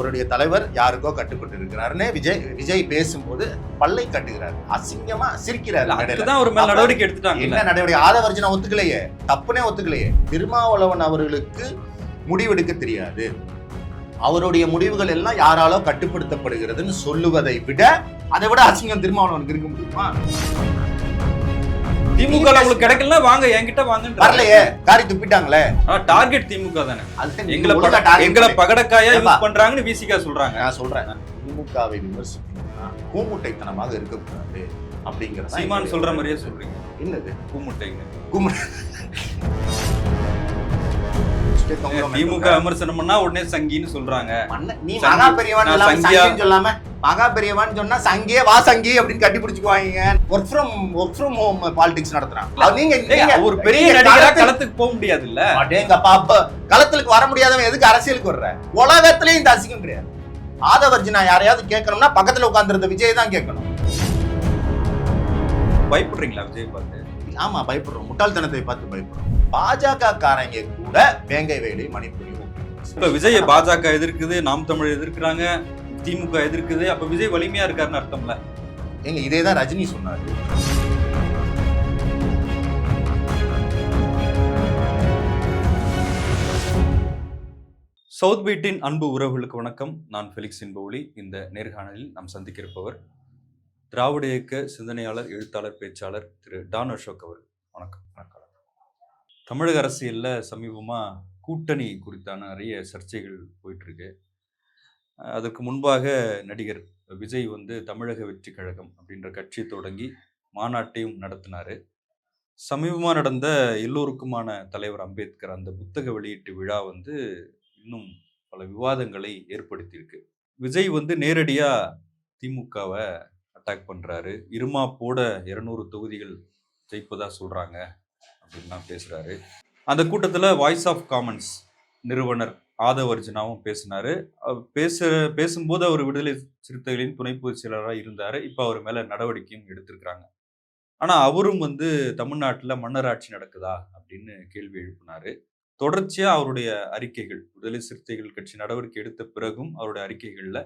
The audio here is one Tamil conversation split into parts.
அவருடைய தலைவர் யாருக்கோ கட்டுப்பட்டு இருக்கிறாருன்னு விஜய் விஜய் பேசும்போது பல்லை கட்டுகிறார். அசிங்கமா சிரிக்கிறாரு ஒரு நடவடிக்கை எடுத்துட்டாங்க என்ன நடவடிக்கை? ஆதவர்ஜனா ஒத்துக்கலையே. தப்புனே ஒத்துக்கலையே. திருமாவளவன் அவர்களுக்கு முடிவெடுக்க தெரியாது. அவருடைய முடிவுகள் எல்லாம் யாராலோ கட்டுப்படுத்தப்படுகிறதுன்னு சொல்லுவதை விட அதை விட அசிங்கம் திருமாவளவனுக்கு இருக்க முடியுமா? திமுக உங்களுக்கு கிடைக்கல வாங்க என்கிட்ட வாங்க வரலையே காரி துப்பிட்டாங்களே. டார்கெட் திமுக தானே. எங்களை எங்களை பகடக்காயா. யூஸ் பண்றாங்கன்னு விசிகா சொல்றாங்க. நான் சொல்றேன். திமுகவை விமர்சிக்கணும்னா கூமுட்டைத்தனமாக இருக்கக்கூடாது அப்படிங்கிறது சீமான் சொல்ற மாதிரியே சொல்றீங்க. என்னது? கூமுட்டைங்க. கூமு திமுக விமர்சனம் பண்ணா உடனே சங்கின்னு சொல்றாங்க. நீ. மகா பெரியவன் சொல்லாம மகா பெரியவன் சொன்னா சங்கே வா சங்கி அப்படின்னு கட்டி பிடிச்சுக்குவாங்க work from work from home politics நடத்துறான் அது நீங்க ஒரு பெரிய நடிகரா களத்துக்கு- போக முடியாது இல்ல அடேங்கப்பா, அப்ப களத்துக்கு வர முடியாதவன் எதுக்கு அரசியலுக்கு வர்ற? உலகத்திலயும் இந்த அசிங்கம் கிடையாது ஆதவர்ஜினா யாரையாவது கேட்கணும்னா பக்கத்துல உட்கார்ந்திருந்த விஜய் தான் கேட்கணும். பயப்படுறீங்களா விஜய் பார்த்து? ஆமா பயப்படுறோம். முட்டாள்தனத்தை பார்த்து பயப்படுறோம். பாஜக காரங்க கூட வேங்கை வேலை மணிப்புரியும் இப்ப விஜய பாஜக எதிர்க்குது நாம் தமிழ் எதிர்க்கிறாங்க திமுக எதிர்க்குது அப்ப விஜய் வலிமையா இருக்காருன்னு அர்த்தம்ல? ஏங்க இதே தான் ரஜினி சொன்னாரு. சவுத் பீட்டின் அன்பு உறவுகளுக்கு வணக்கம். நான் ஃபெலிக்ஸ் என்பொழி இந்த நேர்காணலில் நாம் சந்திக்க இருப்பவர் திராவிட இயக்க சிந்தனையாளர் எழுத்தாளர் பேச்சாளர் திரு டான் அசோக் அவர் வணக்கம். வணக்கம். தமிழக அரசியலில் சமீபமாக கூட்டணி குறித்தான நிறைய சர்ச்சைகள் போயிட்டுருக்கு. அதற்கு முன்பாக நடிகர் விஜய் வந்து தமிழக வெற்றி கழகம் அப்படின்ற கட்சி தொடங்கி மாநாட்டையும் நடத்தினார். சமீபமாக நடந்த எல்லோருக்குமான தலைவர் அம்பேத்கர் அந்த புத்தக வெளியீட்டு விழா வந்து இன்னும் பல விவாதங்களை ஏற்படுத்தியிருக்கு. விஜய் வந்து நேரடியாக திமுகவை அட்டாக் பண்ணுறாரு இருமாப்போட இருநூறு தொகுதிகள் ஜெயிப்பதாக சொல்கிறாங்க அப்படின்லாம் பேசுகிறாரு அந்த கூட்டத்தில் வாய்ஸ் ஆஃப் காமன்ஸ் நிறுவனர் ஆதவர்ஜுனாவும் பேசினாரு. பேசினார் பேச பேசும்போது அவர் விடுதலை சிறுத்தைகளின் துணை பொதுச் செயலராக இப்போ அவர் மேலே நடவடிக்கையும் எடுத்திருக்கிறாங்க. ஆனால் அவரும் வந்து தமிழ்நாட்டில் மன்னராட்சி நடக்குதா அப்படின்னு கேள்வி எழுப்பினார். தொடர்ச்சியாக அவருடைய அறிக்கைகள் விடுதலை சிறுத்தைகள் கட்சி நடவடிக்கை எடுத்த பிறகும் அவருடைய அறிக்கைகளில்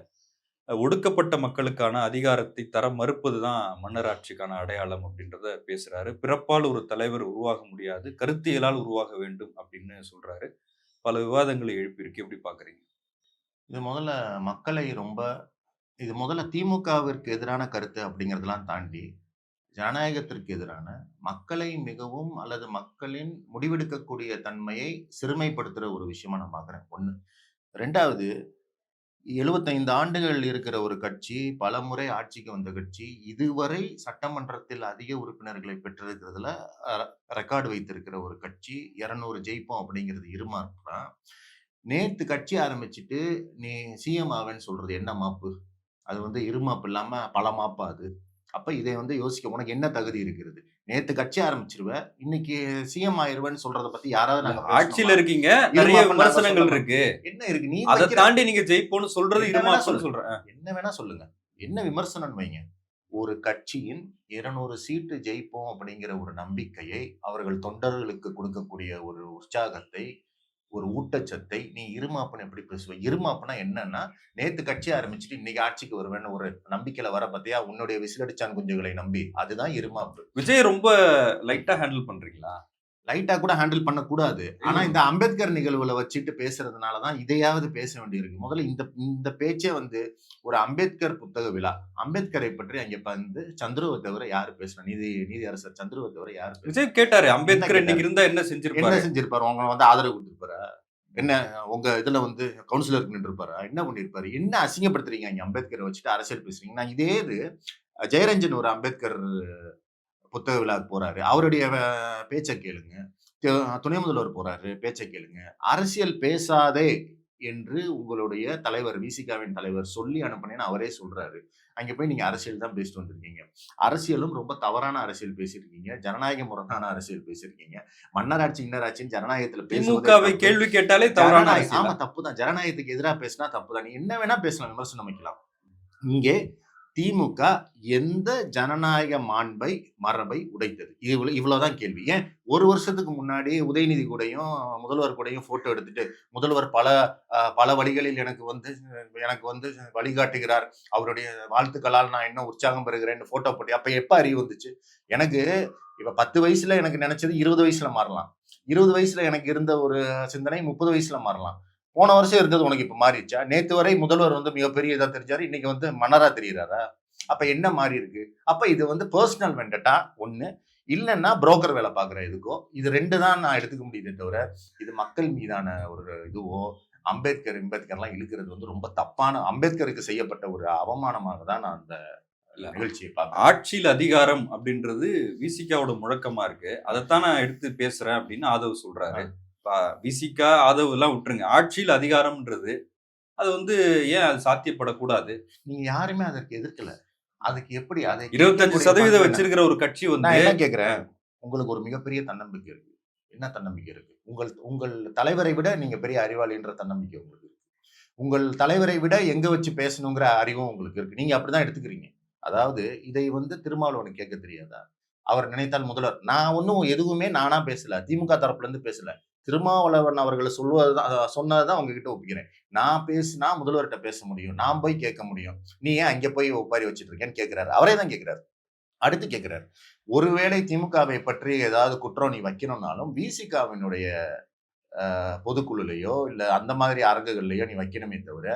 ஒடுக்கப்பட்ட மக்களுக்கான அதிகாரத்தை தர மறுப்பது தான் மன்னராட்சிக்கான அடையாளம் அப்படின்றத பேசுறாரு. பிறப்பால் ஒரு தலைவர் உருவாக முடியாது கருத்தியலால் உருவாக வேண்டும் அப்படின்னு சொல்றாரு. பல விவாதங்களை எழுப்பியிருக்கு. எப்படி பாக்குறீங்க இது முதல்ல மக்களை ரொம்ப இது முதல்ல திமுகவிற்கு எதிரான கருத்து அப்படிங்கிறதெல்லாம் தாண்டி ஜனநாயகத்திற்கு எதிரான மக்களை மிகவும் அல்லது மக்களின் முடிவெடுக்கக்கூடிய தன்மையை சிறுமைப்படுத்துகிற ஒரு விஷயமா நான் பார்க்குறேன். ஒன்று ரெண்டாவது எழுபத்தைந்து ஆண்டுகள் இருக்கிற ஒரு கட்சி பல முறை ஆட்சிக்கு வந்த கட்சி இதுவரை சட்டமன்றத்தில் அதிக உறுப்பினர்களை பெற்றிருக்கிறதுல ரெக்கார்டு வைத்திருக்கிற ஒரு கட்சி இரநூறு ஜெயிப்போம் அப்படிங்கிறது இருமாப்பு நேற்று நேத்து கட்சி ஆரம்பிச்சுட்டு நீ சிஎம் ஆவேன்னு சொல்றது என்ன மாப்பு? அது வந்து இருமாப்பு இல்லாம பல மாப்பா அது. அப்ப இதை வந்து யோசிக்க உனக்கு என்ன தகுதி இருக்கிறது? நேத்து கட்சி ஆரம்பிச்சிருவ. இன்னைக்கு சிஎம் ஆயிருவேன்னு சொல்றத பத்தி யாராவது நாங்க ஆட்சியில? இருக்கீங்க. நிறைய விமர்சனங்கள். இருக்கு. என்ன இருக்கு? நீ அதை தாண்டி நீங்க ஜெயிப்போன்னு சொல்றது சொல்லு. சொல்றேன் என்ன வேணா சொல்லுங்க. என்ன விமர்சனம் வைங்க? ஒரு கட்சியின் இருநூறு சீட்டு ஜெயிப்போம் அப்படிங்கிற ஒரு நம்பிக்கையை அவர்கள் தொண்டர்களுக்கு கொடுக்கக்கூடிய ஒரு உற்சாகத்தை ஒரு ஊட்டச்சத்தை நீ இருமாப்புன்னு எப்படி பேசுவ? இருமாப்புனா என்னன்னா நேத்து கட்சி ஆரம்பிச்சுட்டு இன்னைக்கு ஆட்சிக்கு வருவேன்னு ஒரு நம்பிக்கையில வர பத்தியா? உன்னுடைய விசிலடிச்சான் குஞ்சுகளை நம்பி. அதுதான் இருமாப்பு. விஜய் ரொம்ப லைட்டா ஹேண்டில் பண்றீங்களா? லைட்டா கூட ஹேண்டில் பண்ணக்கூடாது. ஆனா இந்த அம்பேத்கர் நிகழ்வுல வச்சுட்டு பேசுறதுனாலதான் இதையாவது பேச வேண்டியிருக்கு. முதல்ல இந்த இந்த பேச்சே வந்து ஒரு அம்பேத்கர் புத்தக விழா. அம்பேத்கரை பற்றி அங்க வந்து சந்துருவை தவிர யாரு பேசுறா? நீதி நீதி அரசர் சந்துருவை தவிர யாரு? விஜய் கேட்டாரு அம்பேத்கர்? இன்னைக்கு இருந்தா என்ன என்ன செஞ்சிருப்பாரு? செஞ்சிருப்பாரு உங்களை வந்து ஆதரவு கொடுத்திருப்பாரா? என்ன உங்க இதுல வந்து கவுன்சிலருக்கு நின்றுப்பாரா என்ன பண்ணிருப்பாரு? என்ன அசிங்கப்படுத்துறீங்க? இங்க அம்பேத்கரை வச்சுட்டு அரசியல் பேசுறீங்க? நான் இதே இது ஜெயரஞ்சன் ஒரு அம்பேத்கர் புத்தக விழாக்கு போறாரு. அவருடைய பேச்சை கேளுங்க. துணை முதல்வர் போறாரு. பேச்சை கேளுங்க. அரசியல் பேசாதே என்று உங்களுடைய தலைவர் விசிகாவின் தலைவர் சொல்லி அனுப்புனேன்னு அவரே சொல்றாரு. அங்க போய் நீங்க அரசியல் தான் பேசிட்டு வந்திருக்கீங்க. அரசியலும் ரொம்ப தவறான அரசியல் பேசியிருக்கீங்க. ஜனநாயக முரணான அரசியல் பேசியிருக்கீங்க. மன்னராட்சி இன்னராட்சின்னு ஜனநாயகத்துல பேசுவதே. கேள்வி கேட்டாலே தவறான? ஆமா தப்பு தான். ஜனநாயகத்துக்கு எதிராக பேசினா தப்பு தான். நீ என்ன வேணா பேசலாம் விமர்சனம் வைக்கலாம். இங்கே திமுக எந்த ஜனநாயக மாண்பை மரபை உடைத்தது? இவ்வளோ இவ்வளவுதான் கேள்வி. ஏன்? ஒரு வருஷத்துக்கு முன்னாடி உதயநிதி கூடயும் முதல்வர் கூடயும் போட்டோ எடுத்துட்டு முதல்வர் பல பல வழிகளில் எனக்கு வந்து எனக்கு வந்து வழிகாட்டுகிறார். அவருடைய வாழ்த்துக்களால் நான் என்ன உற்சாகம் பெறுகிறேன்னு போட்டோ போட்டு அப்ப எப்ப அறிவு வந்துச்சு? எனக்கு இப்ப பத்து வயசுல எனக்கு நினைச்சது இருபது வயசுல மாறலாம். இருபது வயசுல எனக்கு இருந்த ஒரு சிந்தனை முப்பது வயசுல மாறலாம். போன வருஷம் இருந்தது உனக்கு இப்ப மாறிடுச்சா? நேத்து வரை முதல்வர் வந்து மிகப்பெரிய இதா தெரிஞ்சாரு இன்னைக்கு வந்து மன்னரா தெரியுறாரா அப்ப என்ன மாறி இருக்கு? அப்ப இது வந்து பர்சனல் வெண்டட்டா ஒண்ணு. இல்லைன்னா புரோக்கர் வேலை பார்க்குற இதுக்கோ இது ரெண்டு தான் நான் எடுத்துக்க முடியுதே தவிர இது மக்கள் மீதான ஒரு இதுவோ அம்பேத்கர் அம்பேத்கர்லாம் இழுக்கிறது வந்து ரொம்ப தப்பான அம்பேத்கருக்கு செய்யப்பட்ட ஒரு அவமானமாக தான் நான் அந்த. நிகழ்ச்சியை பார்க்கிறேன். ஆட்சியில் அதிகாரம் அப்படின்றது விசிகாவோட முழக்கமா இருக்கு. அதைத்தான் நான் எடுத்து பேசுறேன் அப்படின்னு ஆதவ் சொல்றாரு. விசிகா ஆதவ் எல்லாம் விட்டுருங்க. ஆட்சியில் அதிகாரம்ன்றது அது வந்து ஏன் அது சாத்தியப்படக்கூடாது? நீங்க யாருமே அதற்கு எதிர்க்கல. அதுக்கு எப்படி அதை இருபத்தஞ்சு சதவீதம் வச்சிருக்கிற ஒரு கட்சி நான் வந்து என்ன கேக்குறேன் உங்களுக்கு ஒரு மிகப்பெரிய தன்னம்பிக்கை இருக்கு. என்ன தன்னம்பிக்கை இருக்கு? உங்கள் உங்கள் தலைவரை விட நீங்க பெரிய அறிவாளின்ற தன்னம்பிக்கை உங்களுக்கு இருக்கு. உங்கள் தலைவரை விட எங்க வச்சு பேசணுங்கிற அறிவும் உங்களுக்கு இருக்கு. நீங்க அப்படிதான் எடுத்துக்கிறீங்க. அதாவது இதை வந்து திருமாவளவனுக்கு கேட்க தெரியாதா? அவர் நினைத்தால் முதல்வர். நான் ஒன்றும் எதுவுமே நானா பேசல. திமுக தரப்புல இருந்து பேசல. திருமாவளவன் அவர்கள் சொன்னதை தான் உங்ககிட்ட ஒப்பிக்கிறேன். நான் பேசினா முதல்வர்கிட்ட பேச முடியும். நான் போய் கேட்க முடியும். நீ ஏன் அங்கே போய் ஒப்பாரி வச்சுட்டு இருக்கேன்னு கேட்கிறாரு. அவரே தான் கேட்கிறாரு. அடுத்து கேட்கிறாரு. ஒருவேளை திமுகவை பற்றி ஏதாவது குற்றம் நீ வைக்கணும்னாலும் விசிகாவினுடைய பொதுக்குழுலையோ இல்லை அந்த மாதிரி அரங்குகள்லையோ நீ வைக்கணுமே தவிர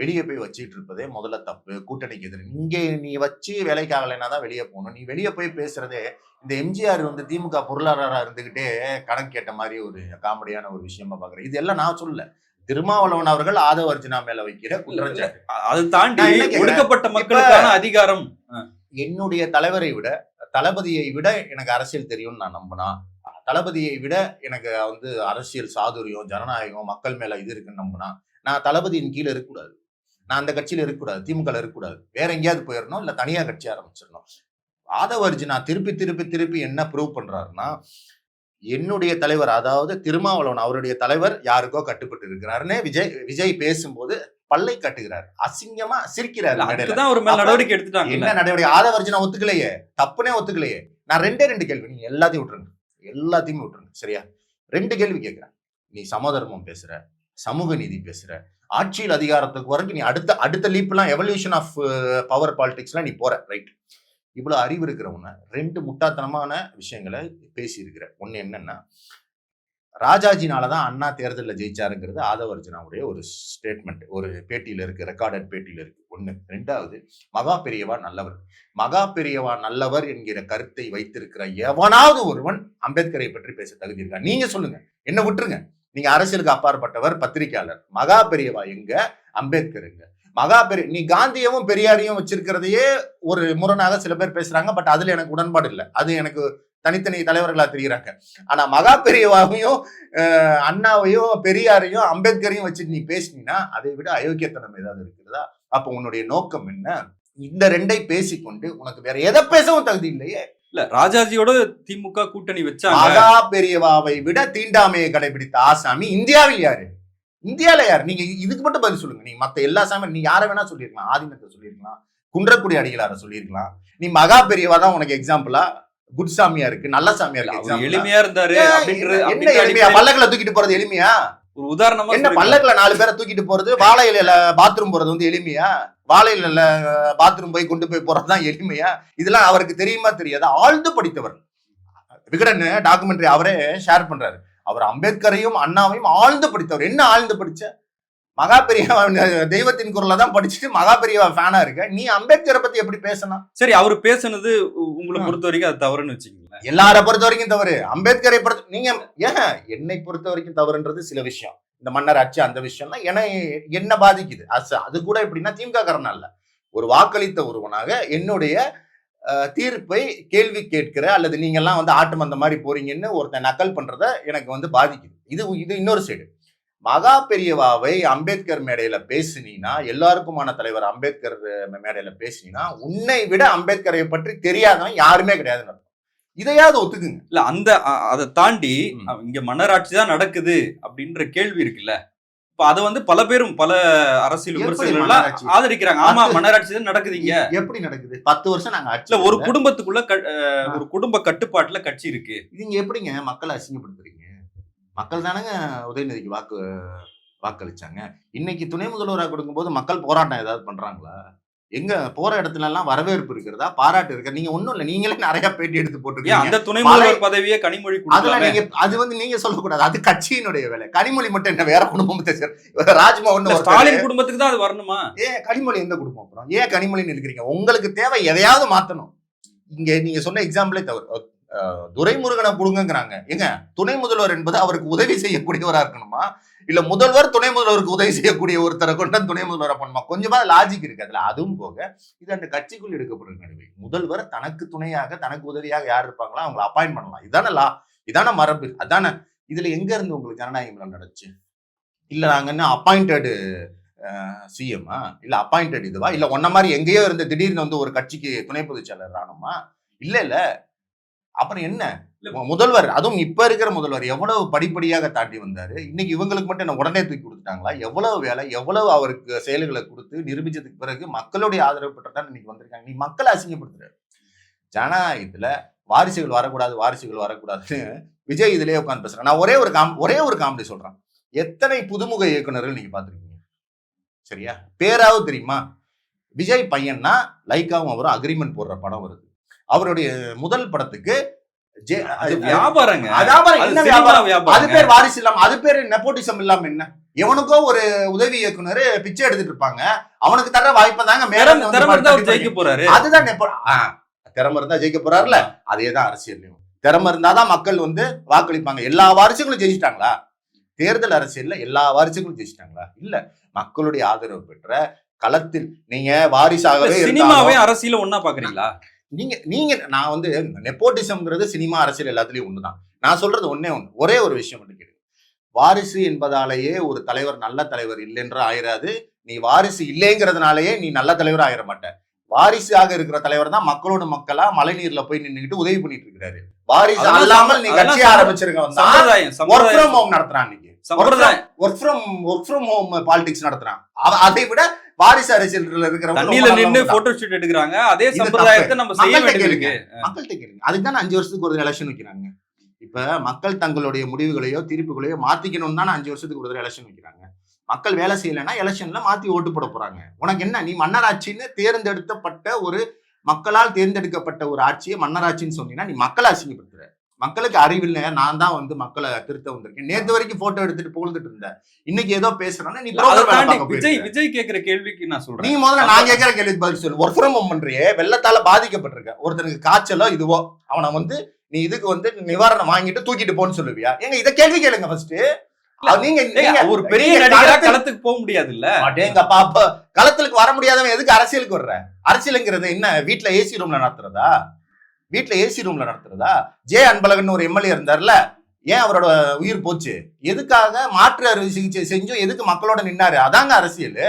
வெளியே போய் வச்சிட்டு இருப்பதே முதல்ல தப்பு கூட்டணிக்கு எதிரி. இங்கே நீ வச்சு வேலைக்கு ஆகலைன்னா தான் வெளியே போகணும். நீ வெளியே போய் பேசுறதே இந்த எம்ஜிஆர் வந்து திமுக பொருளாதாரா இருந்துகிட்டே கணக்கு கேட்ட மாதிரி ஒரு காமெடியான ஒரு விஷயமா பாக்குறேன். இது எல்லாம் நான் சொல்லல. திருமாவளவன் அவர்கள் ஆதவ அர்ஜுனா மேல வைக்கிற குற்றச்சாட்டு அதை தாண்டி? ஒடுக்கப்பட்ட மக்களுக்கான அதிகாரம். என்னுடைய தலைவரை விட தளபதியை விட எனக்கு அரசியல் தெரியும்னு நான் நம்பினா தளபதியை விட எனக்கு வந்து அரசியல் சாதுரியம் ஜனநாயகம் மக்கள் மேல இது இருக்குன்னு நம்பினா நான் தளபதியின் கீழே இருக்கக்கூடாது. நான் அந்த கட்சியில இருக்கக்கூடாது திமுக இருக்கக்கூடாது. வேற எங்கேயாவது போயிடணும் இல்ல தனியா கட்சி ஆரம்பிச்சிடணும் ஆதவ அர்ஜுனா திருப்பி திருப்பி திருப்பி என்ன ப்ரூவ் பண்றாருன்னா என்னுடைய தலைவர் அதாவது திருமாவளவன் அவருடைய தலைவர் யாருக்கோ கட்டுப்பட்டு இருக்கிறாருன்னு விஜய் விஜய் பேசும்போது பல்லை கட்டுகிறார். அசிங்கமா சிரிக்கிறார் ஒரு நடவடிக்கை எடுத்துட்டாங்க என்ன நடவடிக்கை? ஆதவர்ஜுனா ஒத்துக்கலையே தப்புனே ஒத்துக்கலையே. நான் ரெண்டே ரெண்டு கேள்வி நீங்க எல்லாத்தையும் விட்டுருங்க. எல்லாத்தையுமே விட்டுருங்க. சரியா? ரெண்டு கேள்வி கேட்கிறேன். நீ சமதர்மம் பேசுற சமூக நீதி பேசுற. ஆட்சியில் அதிகாரத்துக்கு வரைக்கும் நீ அடுத்த அடுத்த லீப்லாம் எவல்யூஷன் ஆஃப் பவர் பாலிடிக்ஸ்லாம் நீ போற. ரைட் இவ்வளோ அறிவு இருக்கிறவன ரெண்டு முட்டாத்தனமான விஷயங்களை பேசியிருக்கிற ஒன்று என்னன்னா ராஜாஜினால தான் அண்ணா தேர்தலில் ஜெயிச்சாருங்கிறது ஆதவர்ஜுனாவுடைய ஒரு ஸ்டேட்மெண்ட் ஒரு பேட்டியில் இருக்கு ரெக்கார்டட் பேட்டியில் இருக்கு. ஒன்று ரெண்டாவது மகா பெரியவா நல்லவர். மகா பெரியவா நல்லவர் என்கிற கருத்தை வைத்திருக்கிற எவனாவது ஒருவன் அம்பேத்கரை பற்றி பேச தகுதி இருக்கா நீங்க சொல்லுங்க. என்ன விட்டுருங்க. நீங்க அரசியலுக்கு அப்பாற்பட்டவர் பத்திரிகையாளர். மகா பெரியவா எங்க? அம்பேத்கர் எங்க மகா பெரிய நீ காந்தியவும் பெரியாரையும் வச்சிருக்கிறதையே ஒரு முரணாக சில பேர் பேசுறாங்க பட் அதுல எனக்கு உடன்பாடு இல்லை. அது எனக்கு தனித்தனி தலைவர்களா தெரியுறாங்க. ஆனா மகா பெரியவாவையும் அண்ணாவையும் பெரியாரையும் அம்பேத்கரையும் வச்சுட்டு நீ பேசினீங்கன்னா அதை விட அயோக்கியத்தனம் ஏதாவது இருக்கிறதா அப்ப உன்னுடைய நோக்கம் என்ன? இந்த ரெண்டை பேசிக்கொண்டு உனக்கு வேற எதை பேசவும் தகுதி இல்லையே? இல்ல ராஜாஜியோட திமுக கூட்டணி வச்சாங்க. மகா பெரியவாவை விட தீண்டாமையை கடைபிடித்த ஆசாமி இந்தியாவில் யாரு? இந்தியால யாரு? நீங்க இதுக்கு மட்டும் பதில் சொல்லுங்க. நீங்க மத்த எல்லா சாமி நீ யாரை வேணா சொல்லிருக்கலாம் ஆதினத்தை சொல்லிருக்கலாம் குன்றக்குடி அடிகளார சொல்லிருக்கலாம் நீ மகா பெரியவா தான் உனக்கு எக்ஸாம்பிளா குட் சாமியா இருக்கு நல்ல சாமியா இருக்கு? எளிமையா இருந்தாரு என்ன எளிமையா? பல்லக்குல தூக்கிட்டு போறது எளிமையா? ஒரு உதாரணமா என்ன? பல்லக்குல நாலு பேரை தூக்கிட்டு போறது வாழை இலையில பாத்ரூம் போறது வந்து எளிமையா? வாழை இலையில பாத்ரூம் போய் கொண்டு போய் போறதுதான் எளிமையா? இதெல்லாம் அவருக்கு தெரியுமா தெரியாதா? ஆழ்ந்து படித்தவர். விகடன் டாக்குமெண்ட்ரி அவரே ஷேர் பண்றாரு. அவர் அம்பேத்கரையும் அண்ணாவையும் ஆழ்ந்து படித்தவர். என்ன ஆழ்ந்து படிச்ச? மகா பெரியவா தெய்வத்தின் குரலை தான் படிச்சுட்டு மகா பெரியவா ஃபேனா இருக்க. நீ அம்பேத்கரை பத்தி எப்படி பேசணும் சரி அவர் பேசுனது உங்களை. பொறுத்த வரைக்கும் அது தவறுன்னு வச்சுக்கீங்களேன் எல்லார பொறுத்த வரைக்கும் தவறு. அம்பேத்கரை பொறுத்த நீங்க ஏன் என்னை பொறுத்த வரைக்கும் தவறுன்றது சில விஷயம். இந்த மன்னர் ஆட்சி அந்த விஷயம்னா என என்ன பாதிக்குது. அது அது கூட எப்படின்னா திமுக காரணம் இல்ல ஒரு வாக்களித்த ஒருவனாக என்னுடைய தீர்ப்பை கேள்வி கேட்கிற அல்லது நீங்கெல்லாம் வந்து ஆட்டு அந்த மாதிரி போறீங்கன்னு ஒருத்தன் நக்கல் பண்றத எனக்கு வந்து பாதிக்குது. இது இது இன்னொரு சைடு. மகா பெரியவாவை அம்பேத்கர் மேடையில பேசுனீனா எல்லாருக்குமான தலைவர் அம்பேத்கர் மேடையில பேசுனீனா உன்னை விட அம்பேத்கரை பற்றி தெரியாதவன் யாருமே கிடையாதுன்னு இதையாவது ஒத்துக்குங்க. இல்ல அந்த அதை தாண்டி இங்க மன்னராட்சி தான் நடக்குது அப்படின்ற கேள்வி இருக்குல்ல. இப்ப அதை வந்து பல பேரும் பல அரசியல் விமர்சகர்கள் ஆதரிக்கிறாங்க. ஆமா மன்னராட்சி தான் நடக்குதுங்க எப்படி நடக்குது? பத்து வருஷம் நாங்க ஆட்சியில ஒரு. குடும்பத்துக்குள்ள ஒரு குடும்ப கட்டுப்பாட்டுல கட்சி இருக்கு. நீங்க எப்படிங்க மக்களை அசிங்கப்படுத்துறீங்க? மக்கள் தானங்க உதயநிதிக்கு வாக்கு வாக்களிச்சாங்க. இன்னைக்கு துணை முதல்வராக கொடுக்கும்போது மக்கள் போராட்டம் ஏதாவது பண்றாங்களா? எங்க போற இடத்துல எல்லாம் வரவேற்பு இருக்கிறதா? பாராட்டு இருக்கா நீங்க ஒண்ணும் இல்ல. நீங்களே நிறைய பேட்டி எடுத்து போட்டுருக்கீங்க. அந்த துணை முதல்வர் பதவியே கனிமொழி அதுல கொடுக்கலாமே நீங்க அது வந்து நீங்க சொல்லக்கூடாது. அது கட்சியினுடைய வேலை. கனிமொழி மட்டும் என்ன வேற குடும்பத்தை சேர் இல்ல, ஒருத்தர். ஸ்டாலின் குடும்பத்துக்கு தான் அது வரணுமா? ஏன் கனிமொழி எந்த குடும்பம் அப்புறம்? ஏன் கனிமொழின்னு இருக்கிறீங்க. உங்களுக்கு தேவை எதையாவது மாத்தணும். இங்க நீங்க சொன்ன எக்ஸாம்பிளே அஹ், துரைமுருகனை கொடுங்கங்கிறாங்க ஏங்க துணை முதல்வர் என்பது அவருக்கு உதவி செய்யக்கூடியவரா இருக்கணுமா? இல்ல முதல்வர் துணை முதல்வருக்கு உதவி செய்யக்கூடிய ஒருத்தரை கொண்டு துணை முதல்வரை பண்ணுமா கொஞ்சமா லாஜிக் இருக்கு அதுல. அதுவும் போக இது அந்த கட்சிக்குள் எடுக்கப்படுற நடுவே முதல்வர் தனக்கு துணையாக தனக்கு உதவியாக யார் இருப்பாங்களோ அவங்களை அப்பாயிண்ட் பண்ணலாம். இதான லா இதான மரபு. அதான. இதுல எங்க இருந்து உங்களுக்கு ஜனநாயகம் நடந்துச்சு? இல்ல நாங்க என்ன அப்பாயிண்டட் சிஎம்மா இல்ல அப்பாயிண்டட் இதுவா? இல்ல ஒன்ன மாதிரி எங்கேயோ இருந்து திடீர்னு வந்து ஒரு கட்சிக்கு துணை பொதுச் செயலர் ஆனோமா இல்ல இல்ல. அப்புறம் என்ன? முதல்வர் அதுவும் இப்ப இருக்கிற முதல்வர் எவ்வளவு படிப்படியாக தாண்டி வந்தாரு? இன்னைக்கு இவங்களுக்கு மட்டும் என்ன உடனே தூக்கி கொடுத்துட்டாங்களா? எவ்வளவு வேலை எவ்வளவு அவருக்கு செயல்களை கொடுத்து நிரூபிச்சதுக்கு பிறகு மக்களுடைய ஆதரவு பெற்றதான் இன்னைக்கு வந்திருக்காங்க. நீ மக்களை அசிங்கப்படுத்துற ஜனநாயகத்துல வாரிசுகள் வரக்கூடாது வாரிசுகள் வரக்கூடாதுன்னு விஜய் இதுலயே உட்காந்து பேசுறேன் நான் ஒரே ஒரு காம் ஒரே ஒரு காமெடி சொல்றேன். எத்தனை புதுமுக இயக்குநர்கள் நீங்க பாத்துருக்கீங்க சரியா? பேராவது தெரியுமா? விஜய் பையன்னா லைக்காவும் அவரும் அக்ரிமெண்ட் போடுற படம் வருது. அவருடைய முதல் படத்துக்கு வியாபாரங்க. அது பேர் வாரிசு இல்லாம அது பேர் நெப்போட்டிசம் இல்லாம என்ன? எவனுக்கோ ஒரு உதவி இயக்குனர் பிச்சை எடுத்துட்டு இருப்பாங்க. அவனுக்கு தர வாய்ப்பை தாங்க ஜெயிக்க போறாரு. அதுதான் திறமை இருந்தா ஜெயிக்க போறாருல. அதேதான் அரசியல்லையும் திறமை இருந்தாதான் மக்கள் வந்து வாக்களிப்பாங்க. எல்லா வாரிசுகளும் ஜெயிச்சிட்டாங்களா? தேர்தல் அரசியல்ல எல்லா வாரிசுகளும் ஜெயிச்சிட்டாங்களா? இல்ல. மக்களுடைய ஆதரவு பெற்ற களத்தில் நீங்க வாரிசாகவே சினிமாவே அரசியல ஒன்னா பாக்குறீங்களா? நீங்க நீங்க நான் வந்து நெப்போட்டிசம்ங்கிறது சினிமா அரசியல் எல்லாத்துலயும் ஒண்ணுதான். நான் சொல்றது ஒண்ணே ஒண்ணு. ஒரே ஒரு விஷயம் மட்டும் கேளுங்க. வாரிசு என்பதாலேயே ஒரு தலைவர் நல்ல தலைவர் இல்லைன்ற ஆயிராது. நீ வாரிசு இல்லைங்கிறதுனாலயே நீ நல்ல தலைவர் ஆயிர மாட்ட. வாரிசாக இருக்கிற தலைவர் தான் மக்களோட மக்களா மழைநீர்ல போய் நின்னுக்கிட்டு உதவி பண்ணிட்டு இருக்காரு. வாரிசு அல்லாமல் நீ கட்சி ஆரம்பிச்சிருக்க ஒர்க் ஃப்ரம் ஹோம் நடத்துறான் இன்னைக்கு. சம்பிரதாயம். Work from work from home politics நடத்துறான். அதை விட வாரிசு அரசியல் இருக்கிற தண்ணியில நின்னு போட்டோ ஷூட் எடுக்கிறாங்க. அதே சம்பிரதாயத்தை நம்ம செய்ய. இருக்கு. மக்கள்கிட்ட கேளுங்க. அதுக்கு தானே அஞ்சு வருஷத்துக்கு ஒரு எலெக்ஷன் வைக்கிறாங்க. இப்ப மக்கள் தங்களுடைய முடிவுகளையோ தீர்ப்புகளையோ மாத்திக்கணும் தானே அஞ்சு வருஷத்துக்கு ஒரு எலெக்ஷன் வைக்கிறாங்க. மக்கள் வேலை செய்யலைன்னா எலெக்ஷன்ல மாத்தி ஓட்டு போட போறாங்க. உனக்கு என்ன? நீ மன்னராட்சின்னு தேர்ந்தெடுக்கப்பட்ட ஒரு மக்களால் தேர்ந்தெடுக்கப்பட்ட ஒரு ஆட்சியை மன்னராட்சின்னு சொன்னீங்கன்னா நீ மக்களை அசிங்கப்படுத்துற. மக்களுக்கு அறிவில்லை நான் தான் வந்து மக்களை திருத்த வந்திருக்கேன். நேத்து வரைக்கும் போட்டோ எடுத்துட்டு புகழ்ந்துட்டு இருந்தேன். இன்னைக்கு ஏதோ பேசுறேன்னா நீ விஜய். விஜய் கேக்குற கேள்விக்கு நான் சொல்றேன். நீ முதல்ல நான் கேட்கிற கேள்விக்கு பதில் சொல்லு. ஒர்க் ஃப்ரம் ஹோம் பண்றியே வெள்ளத்தால பாதிக்கப்பட்டிருக்க. ஒருத்தனுக்கு காய்ச்சலோ இதுவோ அவனை வந்து நீ இதுக்கு வந்து நிவாரணம் வாங்கிட்டு தூக்கிட்டு போன்னு சொல்லுவியா? ஏங்க இத கேள்வி கேளுங்க ஃபர்ஸ்ட் ஒரு பெரிய களத்துக்கு போக முடியாது இல்ல அடேங்கப்பா, அப்ப களத்துக்கு வர முடியாதவன் எதுக்கு அரசியலுக்கு வர்ற? அரசியலுங்கிறது என்ன வீட்ல ஏசி ரூம்ல நடத்துறதா? வீட்டுல ஏசி ரூம்ல நடத்துறதா? ஜே அன்பழகன் ஒரு எம்எல்ஏ இருந்தார்ல. ஏன் அவரோட உயிர் போச்சு? எதுக்காக மாற்று அறுவை சிகிச்சை செஞ்சும் எதுக்கு மக்களோட நின்னாரு? அதாங்க அரசியல்.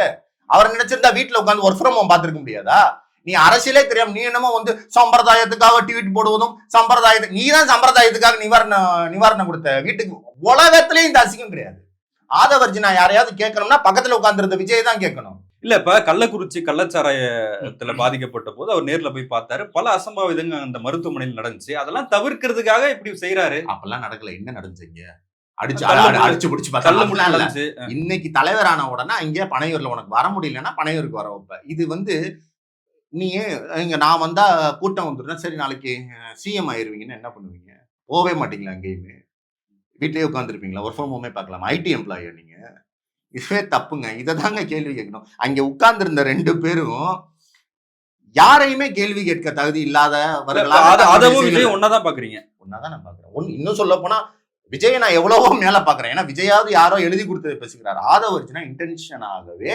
அவர் நினைச்சிருந்தா வீட்டுல உட்காந்து ஒர்க் ஃப்ரம் ஹோம் பார்த்திருக்க முடியாதா? நீ அரசியலே தெரியாம நீ என்னமோ வந்து சம்பிரதாயத்துக்காக ட்வீட் போடுவதும் சம்பிரதாயத்துக்கு நீ தான் சம்பிரதாயத்துக்காக நிவாரணம் நிவாரணம் கொடுத்த வீட்டுக்கு உலகத்திலேயும் இந்த அசிங்கம் கிடையாது. நான் யாரையாவது கேட்கணும்னா பக்கத்துல உட்காந்துருந்த விஜய் தான் கேட்கணும். இல்ல இப்ப கள்ளக்குறிச்சி கள்ளச்சாராயத்துல பாதிக்கப்பட்ட போது அவர் நேர்ல போய் பார்த்தாரு. பல அசம்பாவிதங்கள் அந்த மருத்துவமனையில் நடந்துச்சு. அதெல்லாம் தவிர்க்கிறதுக்காக இப்படி செய்யறாரு அப்பெல்லாம் நடக்கல. என்ன நடந்துச்சுங்க? அடிச்சு அடிச்சு பிடிச்சு. நடந்துச்சு. இன்னைக்கு தலைவரான உடனே இங்கே பனையூர்ல உனக்கு வர முடியலன்னா பனையூருக்கு வர வைப்ப. இது வந்து நீ இங்க நான் வந்தா கூட்டம் வந்துடும் சரி நாளைக்கு சிஎம் ஆயிருவீங்கன்னு என்ன பண்ணுவீங்க? போவே மாட்டீங்களா எங்கேயுமே வீட்லயே உட்காந்துருப்பீங்களா ஒர்க் ஃப்ரம் ஹோமே பார்க்கலாம்? ஐடி எம்ப்ளாயி நீங்க? இதுவே தப்புங்க. இதை தாங்க கேள்வி கேட்கணும். அங்க உட்கார்ந்திருந்த ரெண்டு பேரும் யாரையுமே கேள்வி கேட்க தகுதி இல்லாதவர்களாக அதவும் விஜய் ஒன்னாதான் பாக்குறீங்க. ஒன்னாதான் நான் பாக்குறேன். ஒன்னு இன்னும் சொல்ல போனா விஜயை நான் எவ்வளவோ மேல பாக்குறேன். ஏன்னா விஜயாவது யாரோ எழுதி கொடுத்ததை பேசுகிறார். ஆதவர்ஜுனா இன்டென்ஷனாகவே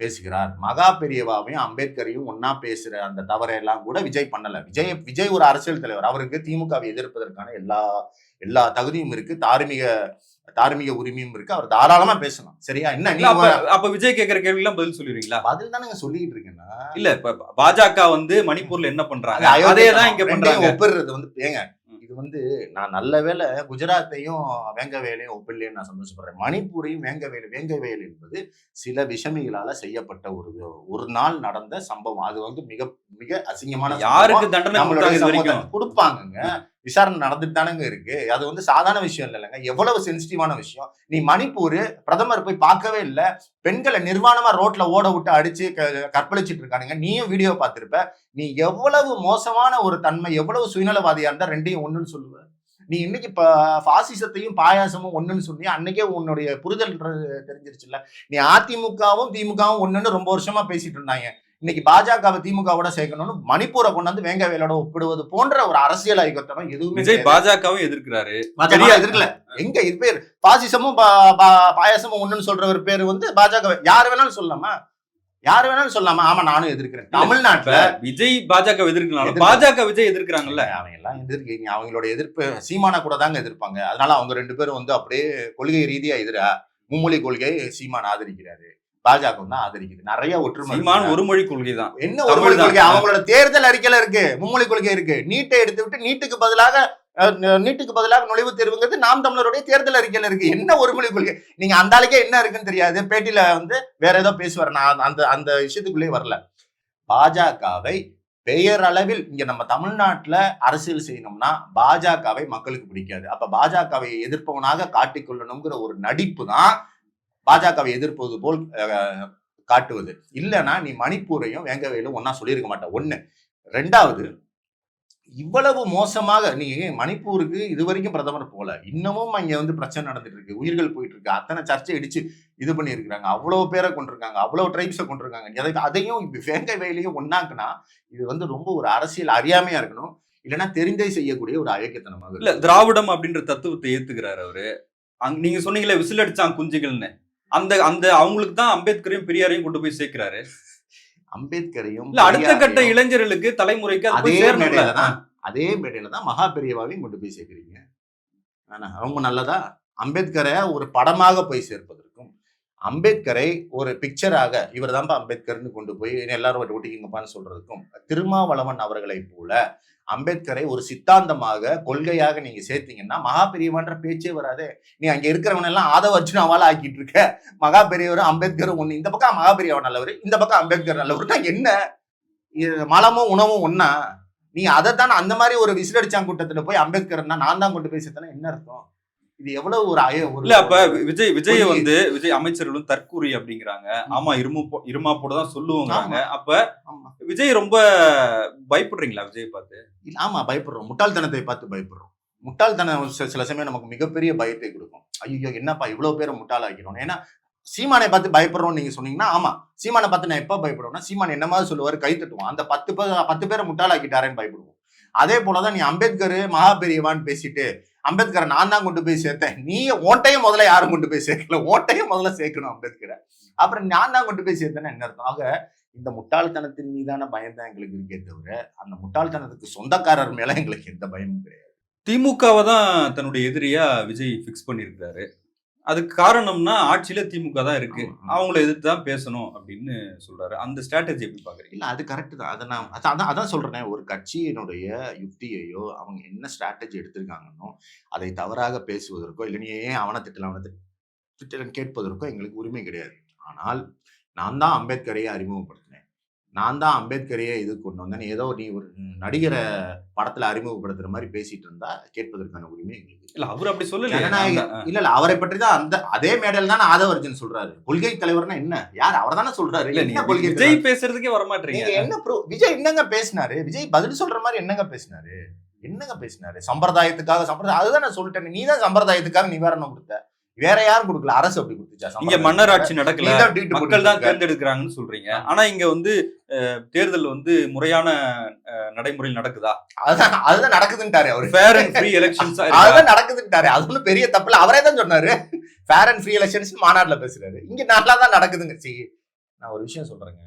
பேசுகிறார். மகா பெரியவாவையும் அம்பேத்கரையும் ஒன்னா பேசுற அந்த தவறையெல்லாம் கூட விஜய் பண்ணல. விஜய் விஜய் ஒரு அரசியல் தலைவர். அவருக்கு திமுகவை எதிர்ப்பதற்கான எல்லா எல்லா தகுதியும் இருக்கு. தார்மீக தார்மீக உரிமையும் இருக்கு. அவர் தாராளமா பேசலாம். சரியா? என்ன அப்ப விஜய் கேக்குற கேள்வி எல்லாம் பதில் சொல்லிடுவீங்களா பதில் தானே சொல்லிட்டு இருக்கேன்னா. இல்ல இப்ப பாஜக வந்து மணிப்பூர்ல என்ன பண்றாங்க? அது தான் இங்க பண்றாங்க. ஒப்பிடுறது வந்து ஏங்க. இது வந்து நான் நல்ல வேளை குஜராத்தையும் வேங்கவேலையும் ஒப்பில்லைன்னு நான் சந்தோஷப்படுறேன். மணிப்பூரையும் வேங்கவேலு வேங்கவேல் என்பது சில விஷமிகளால செய்யப்பட்ட ஒரு ஒரு நாள் நடந்த சம்பவம். அது வந்து மிக மிக அசிங்கமான யாருக்கு. தண்டனை நம்மளுடைய விசாரணை நடந்துட்டு தானேங்க இருக்கு. அது வந்து சாதாரண விஷயம் இல்லைங்க. எவ்வளவு சென்சிட்டிவான விஷயம். நீ மணிப்பூர் பிரதமர் போய் பார்க்கவே இல்லை. பெண்களை நிர்வாணமா ரோட்ல ஓட விட்டு அடிச்சு க- கற்பழிச்சிட்டு இருக்கானுங்க. நீயும் வீடியோ பார்த்திருப்ப. நீ எவ்வளவு மோசமான ஒரு தன்மை எவ்வளவு சுயநலவாதியா இருந்தா ரெண்டையும் ஒண்ணுன்னு சொல்லுவ. நீ இன்னைக்கு இப்ப பாசிசத்தையும் பாயாசமும் ஒண்ணுன்னு சொன்னி அன்னைக்கே உன்னுடைய புரிதல் தெரிஞ்சிருச்சுல்ல. நீ அதிமுகவும் திமுகவும் ஒண்ணுன்னு ரொம்ப வருஷமா பேசிட்டு இருந்தாங்க. இன்னைக்கு பாஜகவை திமுகவோட சேர்க்கணும்னு மணிப்பூரை கொண்டாந்து வேங்க வேலோட ஒப்பிடுவது போன்ற ஒரு அரசியல் ஐக்கத்தனம் எதுவுமே. பாஜகவும் எதிர்க்கிறாரு. எதிர்க்கல. எங்க இது பேர்? பாசிசமும் பாயாசமும் ஒண்ணுன்னு சொல்ற ஒரு பேர் வந்து பாஜக யாரு வேணாலும் சொல்லலாமா? யாரு வேணாலும் சொல்லலாமா? ஆமா நானும் எதிர்க்கிறேன். தமிழ்நாட்டுல விஜய் பாஜக எதிர்க்கலாம் எதிர்க்க- பாஜக விஜய் எதிர்க்கிறாங்கல்ல? அவங்க எல்லாம் எதிர்க்கீங்க அவங்களோட எதிர்ப்பு சீமானா கூட தாங்க எதிர்ப்பாங்க. அதனால அவங்க ரெண்டு பேரும் வந்து அப்படியே கொள்கை ரீதியா எதிரா மும்மொழி கொள்கை சீமான் ஆதரிக்கிறாரு. பாஜக தான் ஆதரிக்குது. நிறைய ஒற்றுமை. ஒரு மொழி கொள்கை தான் என்ன ஒரு மொழி. கொள்கை? அவங்களோட தேர்தல் அறிக்கையில இருக்கு. மும்மொழி கொள்கை இருக்கு. நீட்டை எடுத்து விட்டு நீட்டுக்கு பதிலாக நீட்டுக்கு பதிலாக நுழைவுத் தேர்வுங்கிறது நாம் தமிழருடைய தேர்தல் அறிக்கையில இருக்கு. என்ன ஒரு மொழி கொள்கை? நீங்க அந்த ஆளுக்கே என்ன இருக்குன்னு தெரியாது. பேட்டியில வந்து வேற ஏதோ பேசுவார். நான் அந்த அந்த விஷயத்துக்குள்ளே வரல. பாஜகவை பெயரளவில் இங்க நம்ம தமிழ்நாட்டுல அரசியல் செய்யணும்னா பாஜகவை மக்களுக்கு பிடிக்காது. அப்ப பாஜகவை எதிர்ப்பவனாக காட்டிக்கொள்ளணுங்கிற ஒரு நடிப்பு தான் பாஜகவை எதிர்ப்பது போல் காட்டுவது. இல்லைன்னா நீ மணிப்பூரையும் வேங்கவேலும் ஒன்னா சொல்லியிருக்க மாட்டேன் ஒண்ணு. ரெண்டாவது இவ்வளவு மோசமாக நீ மணிப்பூருக்கு இது வரைக்கும் பிரதமர் போல இன்னமும் அங்க வந்து பிரச்சனை நடந்துட்டு இருக்கு உயிர்கள் போயிட்டு இருக்கு அத்தனை சர்ச்சை இடிச்சு இது பண்ணியிருக்கிறாங்க. அவ்வளவு பேரை கொண்டிருக்காங்க அவ்வளவு ட்ரைப்ஸை கொண்டிருக்காங்க எதை- அதையும் இப்ப வேங்க வேலையும் ஒன்னாக்குனா இது வந்து ரொம்ப ஒரு அரசியல் அறியாமையா இருக்கணும். இல்லைன்னா தெரிந்தே செய்யக்கூடிய ஒரு அயக்கத்தனமாக இல்ல திராவிடம் அப்படின்ற தத்துவத்தை ஏத்துக்கிறாரு அவரு. அங்க நீங்க சொன்னீங்களே விசில் அடிச்சான் குஞ்சுகள்னு. அந்த அந்த அவங்களுக்கு தான் அம்பேத்கரையும் பெரியாரையும் கொண்டு போய் சேர்க்கிறாரு. அம்பேத்கரையும் இல்ல அடுத்த கட்ட இளைஞர்களுக்கு தலைமுறைக்கு அது அதே மேடையில தான் அதே மேடையில தான் மகா பெரியவாவையும் கொண்டு போய் சேர்க்கிறீங்க. ஆனா ரொம்ப நல்லதா? அம்பேத்கரை ஒரு படமாக போய் சேர்ப்பதற்கும் அம்பேத்கரை ஒரு பிக்சராக இவர் தான்ப்பா அம்பேத்கர்னு கொண்டு போய் எல்லாரும் ஒட்டிக்கிங்கப்பான்னு சொல்றதுக்கும் திருமாவளவன் அவர்களை போல அம்பேத்கரை ஒரு சித்தாந்தமாக கொள்கையாக நீங்க சேர்த்தீங்கன்னா மகா பெரியவன்ற பேச்சே வராதே. நீ அங்க இருக்கிறவன் எல்லாம் ஆதவ அர்ஜுனாவால ஆக்கிட்டு இருக்க. மகா பெரியவர் அம்பேத்கர் ஒண்ணு. இந்த பக்கம் மகா பெரியவன் நல்லவர் இந்த பக்கம் அம்பேத்கர் நல்லவர்னா என்ன? இது மலமும் உணவும் ஒன்னா நீ அதை தான் அந்த மாதிரி ஒரு விசிலடிச்சான் கூட்டத்துல போய் அம்பேத்கர்னா நான் தான் கொண்டு போய் சேர்த்தேன்னா என்ன அர்த்தம்? இது எவ்வளவு ஒரு அய இல்ல அப்ப விஜய் விஜய. வந்து விஜய் அமைச்சர்களும் தற்கூரி அப்படிங்கிறாங்க. ஆமா இருமு இருமாப்போட தான் சொல்லுவாங்க அப்ப. விஜய் ரொம்ப பயப்படுறீங்களா விஜய் பார்த்து? ஆமா பயப்படுறோம். முட்டாள்தனத்தை பார்த்து பயப்படுறோம். முட்டாள்தனம் சில- சில சமயம் நமக்கு மிகப்பெரிய பயத்தை கொடுக்கும். ஐயோ என்னப்பா இவ்வளவு பேரை முட்டாளாக்கிறோம் ஏன்னா சீமானை பார்த்து பயப்படுறோம் நீங்க சொன்னீங்கன்னா ஆமா சீமானை பார்த்து நான் எப்ப பயப்படுவேன்னா சீமான் என்ன மாதிரி சொல்லுவாரு கை தட்டுவோம் அந்த பத்து பேர் பத்து பேரை முட்டாளாக்கிட்டாரேன்னு பயப்படுவோம். அதே போலதான் நீ அம்பேத்கர் மகா பெரியவான்னு பேசிட்டு அம்பேத்கரை நான் தான் கொண்டு போய் சேர்த்தேன். நீ ஓட்டையும் முதல்ல யாரும் கொண்டு போய் சேர்க்கல. ஓட்டையும் முதல்ல சேர்க்கணும் அம்பேத்கரை. அப்புறம் நான் தான் கொண்டு போய் சேர்த்தேன்னா என்ன அர்த்தம்? ஆக இந்த முட்டாள்தனத்தின் மீதான பயம் தான் எங்களுக்கு இருக்கே தவிர அந்த முட்டாள்தனத்துக்கு சொந்தக்காரர் மேல எங்களுக்கு எந்த பயமும் கிடையாது. திமுகவை தான் தன்னுடைய எதிரியா விஜய் ஃபிக்ஸ் பண்ணியிருக்கிறாரு. அதுக்கு காரணம்னா ஆட்சியில திமுக தான் இருக்கு. அவங்கள எதிர்த்து தான் பேசணும் அப்படின்னு சொல்றாரு. அந்த ஸ்ட்ராட்டஜி எப்படி பாக்குறீங்க? இல்ல அது கரெக்ட் தான். அதை நான் அதான் அதான் அதான் சொல்றேனே. ஒரு கட்சியினுடைய யுக்தியையோ அவங்க என்ன ஸ்ட்ராட்டஜி எடுத்திருக்காங்கன்னோ அதை தவறாக பேசுவதற்கோ இல்லை நீ ஏன் அவனை திட்டலாம் அவனை திட்ட- திட்டலன்னு கேட்பதற்கோ எங்களுக்கு உரிமை கிடையாது. ஆனால் நான் தான் அம்பேத்கரையே அறிமுகப்படுத்தினேன் நான் தான் அம்பேத்கரையே இது கொண்டு வந்தேன் ஏதோ நீ ஒரு நடிகரை படத்துல அறிமுகப்படுத்துற மாதிரி பேசிட்டு இருந்தா கேட்பதற்கான உரிமை எங்களுக்கு. இல்ல அவர் அப்படி சொல்லல ஜனநாயக இல்ல இல்ல அவரை பற்றி தான் அந்த அதே மேடையில் தான் ஆதவர்ஜன் சொல்றாரு. கொள்கை தலைவர்னா என்ன? யார்? அவர் தானே சொல்றாரு. இல்ல என்ன நீங்க கொள்கை? விஜய் பேசுறதுக்கே வரமாட்டீங்க. என்ன ப்ரூ விஜய் என்னங்க பேசினாரு? விஜய் பதில் சொல்ற மாதிரி என்னங்க பேசினாரு? என்னங்க பேசினாரு? சம்பிரதாயத்துக்காக சம்பிரதாயம் அதுதான் நான் சொல்லிட்டேன். நீ தான் சம்பிரதாயத்துக்காக நிவாரணம் கொடுத்த. வேற யாரும் கொடுக்கல. அரசு அப்படி கொடுத்துச்சா? இங்க? மன்னராட்சி நடக்கல. மக்கள் தான். தேர்ந்தெடுக்கிறாங்கன்னு சொல்றீங்க. ஆனா இங்க வந்து தேர்தல் வந்து முறையான நடைமுறையில் நடக்குதா? அதுதான் அதுதான் நடக்குதுன்ட்டாரு அவரு. ஃபேர் அண்ட் ஃப்ரீ எலெக்ஷன்ஸ் அதுதான் நடக்குதுன்ட்டாரு. அது ஒண்ணும் பெரிய தப்பு அவரே தான் சொன்னாரு. ஃபேர் அண்ட் ஃப்ரீ எலெக்ஷன்ஸ் மாநாட்டுல பேசுறாரு. இங்க நல்லா தான் நடக்குதுங்க. சி நான் ஒரு விஷயம் சொல்றேங்க.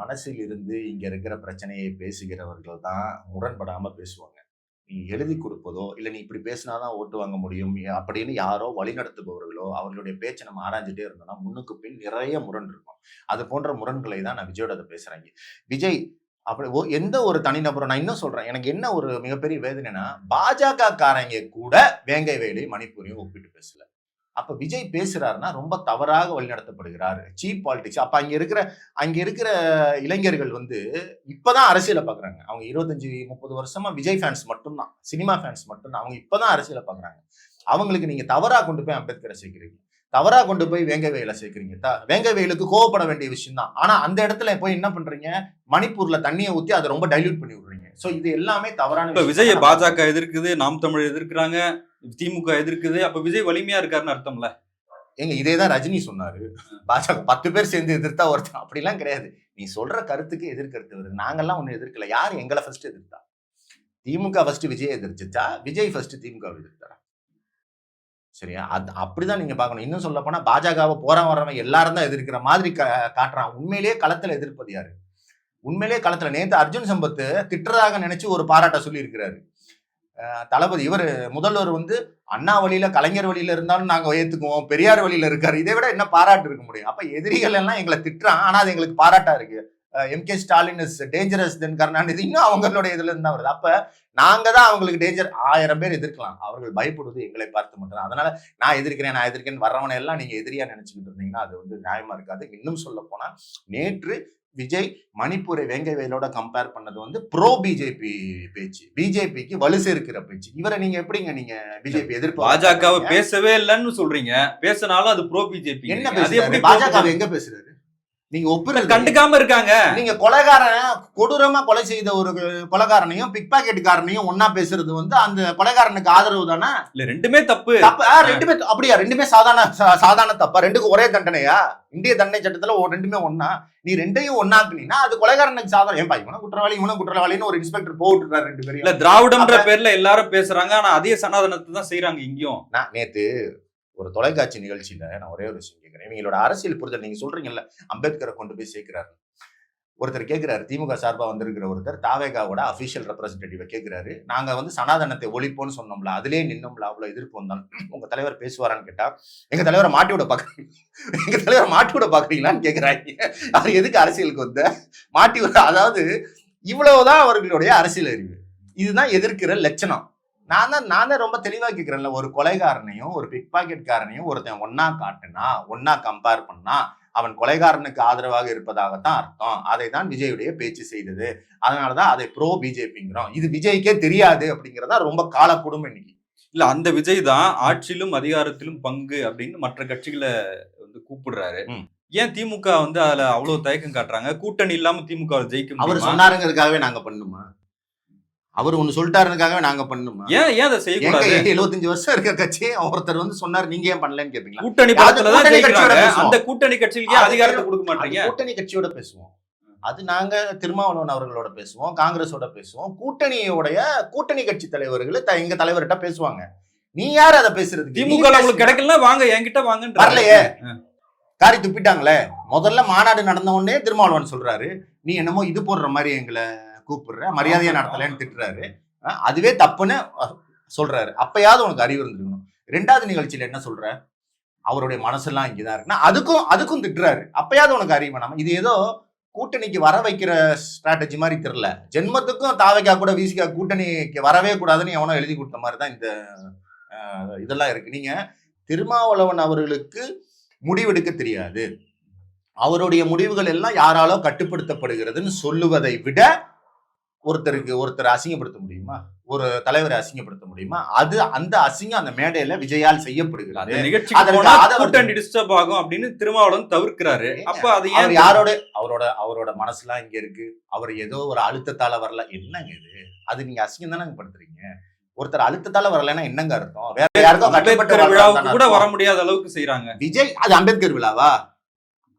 மனசில் இருந்து இங்க இருக்கிற பிரச்சனையை பேசுகிறவர்கள் தான் முரண்படாம பேசுவாங்க. நீ எழுதி கொடுப்பதோ இல்லை நீ இப்படி பேசினாதான் ஓட்டு வாங்க முடியும் அப்படின்னு யாரோ வழிநடத்துபவர்களோ அவர்களுடைய பேச்சை நம்ம ஆராய்ஞ்சிட்டே இருந்தோம்னா முன்னுக்கு பின் நிறைய முரண் இருக்கும். அது போன்ற முரண்களை தான் நான் விஜயோட அதை பேசுறேன் விஜய் அப்படி ஓ எந்த ஒரு தனிநபரும் நான் இன்னும் சொல்றேன் எனக்கு என்ன ஒரு மிகப்பெரிய வேதனைனா பாஜக காரங்க கூட வேங்கை வேலை மணிப்பூரையும் ஒப்பிட்டு பேசல. அப்ப விஜய் பேசுறாருன்னா ரொம்ப தவறாக வழிநடத்தப்படுகிறார். சீப் பாலிடிக்ஸ் அப்ப அங்க இருக்கிற அங்க இருக்கிற இளைஞர்கள் வந்து இப்பதான் அரசியலை பாக்குறாங்க. அவங்க இருபத்தஞ்சு முப்பது வருஷமா விஜய் ஃபேன்ஸ் மட்டும்தான். சினிமா ஃபேன்ஸ் மட்டும்தான். அவங்க இப்பதான் அரசியலை பாக்குறாங்க. அவங்களுக்கு நீங்க தவறா கொண்டு போய் அம்பேத்கரை சேர்க்கிறீங்க. தவறா கொண்டு போய் வேங்க வேலை சேர்க்கிறீங்க. த- வேங்க வேலுக்கு கோவப்பட வேண்டிய விஷயம் தான் ஆனா அந்த இடத்துல போய் என்ன பண்றீங்க? மணிப்பூர்ல தண்ணியை ஊத்தி அதை ரொம்ப டைல்யூட் பண்ணி விடுறீங்க. சோ இது எல்லாமே தவறான. விஜய பாஜக எதிர்க்குது நாம் தமிழ் எதிர்க்கிறாங்க. திமுக எதிர்க்குது. அப்ப விஜய் வலிமையா இருக்காருன்னு அர்த்தம்ல. ஏங்க இதே தான் ரஜினி சொன்னாரு. பாஜக பத்து பேர் சேர்ந்து எதிர்த்தா ஒருத்தன். அப்படிலாம் கிடையாது. நீ சொல்ற கருத்துக்கு எதிர்கருத்து வருது. நாங்கெல்லாம் ஒன்றும் எதிர்க்கல. யார் எங்களை ஃபர்ஸ்ட் எதிர்த்தா? திமுக ஃபர்ஸ்ட் விஜய் எதிர்த்துச்சா? விஜய் ஃபர்ஸ்ட் திமுக எதிர்த்தாரா? சரியா? அது அப்படிதான் நீங்க பார்க்கணும். இன்னும் சொல்ல போனா பாஜகவை போற வரவன் எல்லாரும் தான் எதிர்க்கிற மாதிரி கா- காட்டுறான். உண்மையிலேயே களத்துல எதிர்ப்பது யாரு? உண்மையிலேயே களத்துல நேத்து அர்ஜுன் சம்பத்து திட்டுறதாக நினைச்சு ஒரு பாராட்ட சொல்லி இருக்கிறாரு தளபதி இவர் முதல்வர் வந்து அண்ணா வழியில கலைஞர் வழியில இருந்தாலும் நாங்க ஏத்துக்குவோம் பெரியார் வழியில இருக்காரு. இதை விட என்ன பாராட்டு இருக்க முடியும்? அப்ப எதிரிகள் எல்லாம் எங்களை திட்டுறான் ஆனா அது எங்களுக்கு பாராட்டா இருக்கு. M K Stalin is dangerous then Karunanidhi இன்னும் அவங்களுடைய இதுல இருந்தா வருது. அப்ப நாங்க தான் அவங்களுக்கு டேஞ்சர் ஆயிரம் பேர் எதிர்க்கலாம். அவர்கள் பயப்படுவது எங்களை பார்த்து மட்டும் அதனால நான் எதிர்க்கிறேன் நான் எதிர்க்கிறேன் வர்றவனை எல்லாம் நீங்க எதிரியா நினைச்சுக்கிட்டு இருந்தீங்கன்னா அது வந்து நியாயமா இருக்காது. இன்னும் சொல்ல போனா நேற்று விஜய் மணிப்பூரை வேங்கை வயலோட கம்பேர் பண்ணது வந்து ப்ரோ பிஜேபி பேச்சு. பிஜேபிக்கு வலு சேர்க்கிற பேச்சு. இவரை நீங்க எப்படிங்க நீங்க பிஜேபி எதிர்ப்பு பாஜகவை பேசவே இல்லைன்னு சொல்றீங்க. பேசினாலும் அது ப்ரோ பிஜேபி என்ன பாஜக எங்க பேசுறாரு? நீங்க ஒப்புறது கண்டுக்காம இருக்காங்க. நீங்க கொலைகாரன் கொடூரமா கொலை செய்த ஒரு கொலைகாரனையும் பிக் பாக்கெட்டுக்காரனையும் ஒன்னா பேசுறது வந்து அந்த கொலைகாரனுக்கு ஆதரவு தானே? இல்ல ரெண்டுமே தப்பு. ரெண்டுமே அப்படியா? ரெண்டுமே சாதாரண சாதாரண தப்பா? ரெண்டுக்கும் ஒரே தண்டனையா? இந்திய தண்டனை சட்டத்துல ரெண்டுமே ஒண்ணா? நீ ரெண்டையும் ஒண்ணாக்குனீங்கன்னா அது கொலைகாரனுக்கு சாதாரண ஏன்பா இவனும் குற்றவாளி இவனும் குற்றவாளின்னு ஒரு இன்ஸ்பெக்டர் போட்டுறாரு ரெண்டு பேரும் இல்ல திராவிடம்ன்ற பேர்ல எல்லாரும் பேசுறாங்க ஆனா அதே சனாதனத்தை தான் செய்யறாங்க இங்கேயும். நேத்து ஒரு தொலைக்காட்சி நிகழ்ச்சியில நான் ஒரே ஒரு விஷயம் கேட்கிறேன். இவங்களோட அரசியல் புரிதல் நீங்க சொல்றீங்கல்ல அம்பேத்கரை கொண்டு போய் சேர்க்கிறாரு. ஒருத்தர் கேட்கிறாரு திமுக சார்பாக வந்திருக்கிற ஒருத்தர் தாவேகாவோட அபிஷியல் ரெப்ரஸன்டேட்டிவை கேட்கிறாரு. நாங்க வந்து சனாதனத்தை ஒழிப்போம்னு சொன்னோம்ல அதுலேயே நின்னோம்ல அவ்வளோ எதிர்ப்பு வந்தாலும் உங்க தலைவர் பேசுவாரான்னு கேட்டா எங்க தலைவரை மாட்டி விட பாக்குறீங்க எங்க தலைவரை மாட்டி விட பாக்குறீங்களான்னு கேக்குறாங்க. அவர் எதுக்கு அரசியலுக்கு வந்த? மாட்டி விட அதாவது இவ்வளவுதான் அவர்களுடைய அரசியல் அறிவு. இதுதான் எதிர்க்கிற லட்சணம். நான் தான் நான் தான் ரொம்ப தெளிவா கேட்கிறேன்ல ஒரு கொலைகாரனையும் ஒரு பிக் பாக்கெட்காரனையும் ஒருத்தன் ஒன்னா காட்டுனா ஒன்னா கம்பேர் பண்ணா அவன் கொலைகாரனுக்கு ஆதரவாக இருப்பதாகத்தான் அர்த்தம். அதை தான் விஜயுடைய பேச்சு செய்தது. அதனாலதான் அதை ப்ரோ பிஜேபிங்கிறோம் இது விஜய்க்கே தெரியாது அப்படிங்கறதா ரொம்ப கால குடும்பம் இன்னைக்கு. இல்ல அந்த விஜய் தான் ஆட்சியிலும் அதிகாரத்திலும் பங்கு அப்படின்னு மற்ற கட்சிகளை வந்து கூப்பிடுறாரு. ஏன் திமுக வந்து அதுல அவ்வளவு தயக்கம் காட்டுறாங்க? கூட்டணி இல்லாம திமுக வை ஜெயிக்க அவர்? சொன்னாருங்கிறதுக்காகவே நாங்க பண்ணுமா அவர் ஒண்ணு சொல்லிட்டாருக்காகவே நாங்க பண்ணுமா ஏன் ஏன் அதை செய்யக்கூடாது? எழுபத்தஞ்சு வருஷம் இருக்க கட்சி ஒருத்தர் வந்து சொன்னார் நீங்க ஏன் பண்ணலன்னு கேப்பீங்களா? கூட்டணி. அந்த கூட்டணி அது அதிகாரத்தை கொடுக்க மாட்டீங்க. கூட்டணி கட்சியோட பேசுவோம். அது நாங்க திருமாவளவன் அவர்களோட பேசுவோம் காங்கிரஸோட பேசுவோம். கூட்டணியோடைய கூட்டணி கட்சி தலைவர்கள் எங்க தலைவர்கிட்ட பேசுவாங்க. நீ யார் அதை பேசுறதுக்கு? நீ திமுக உங்களுக்கு. கிடைக்கல வாங்க என்கிட்ட வாங்கன்ற வரலையே. காரி துப்பிட்டாங்களே. முதல்ல மாநாடு நடந்த உடனே திருமாவளவன் சொல்றாரு நீ என்னமோ இது போடுற மாதிரி எங்களை கூப்பிடுற மரியாதையா நடத்தலன்னு திட்டுறாரு. அதுவே தப்புன்னு சொல்றாரு. அப்பயாவது உனக்கு அறிவு இருந்திருக்கணும். ரெண்டாவது நிகழ்ச்சியில என்ன சொல்ற? அவருடைய மனசெல்லாம் இங்கதான் இருக்குன்னா அதுக்கும் அதுக்கும் திட்டுறாரு. அப்பயாவது உனக்கு அறிவு வேணாமா? இது ஏதோ கூட்டணிக்கு வர வைக்கிற ஸ்ட்ராட்டஜி மாதிரி தெரியல. ஜென்மத்துக்கும் தாவைக்கா கூட வீசிக்கா கூட்டணிக்கு வரவே கூடாதுன்னு எவனோ எழுதி கொடுத்த மாதிரி தான் இந்த இதெல்லாம் இருக்கு. நீங்க திருமாவளவன் அவர்களுக்கு முடிவெடுக்க தெரியாது. அவருடைய முடிவுகள் எல்லாம் யாராலோ கட்டுப்படுத்தப்படுகிறதுன்னு சொல்லுவதை விட ஒருத்தருக்கு ஒருத்தர் அசிங்கப்படுத்த முடியுமா? ஒரு தலைவரை அசிங்கப்படுத்த முடியுமா? அது அந்த அசிங்கம் அந்த மேடையில விஜயால் செய்யப்படுகிறது. கூட்டணி டிஸ்டர்ப் ஆகும் அப்படின்னு திருமாவளவன் தவிர்க்கிறாரு. அப்ப அது அவர் யாரோட? அவரோட அவரோட மனசுலாம் இங்க இருக்கு. அவர் ஏதோ ஒரு அழுத்தத்தால வரல. என்னங்க இது? அது நீங்க அசிங்கம் தானே படுத்துறீங்க? ஒருத்தர் அழுத்தத்தால வரலைன்னா என்னங்க அர்த்தம்? வேற யாருக்கும் அம்பேத்கர் விழாவுக்கு கூட. வர முடியாத அளவுக்கு செய்யறாங்க விஜய் அது அம்பேத்கர் விழாவா?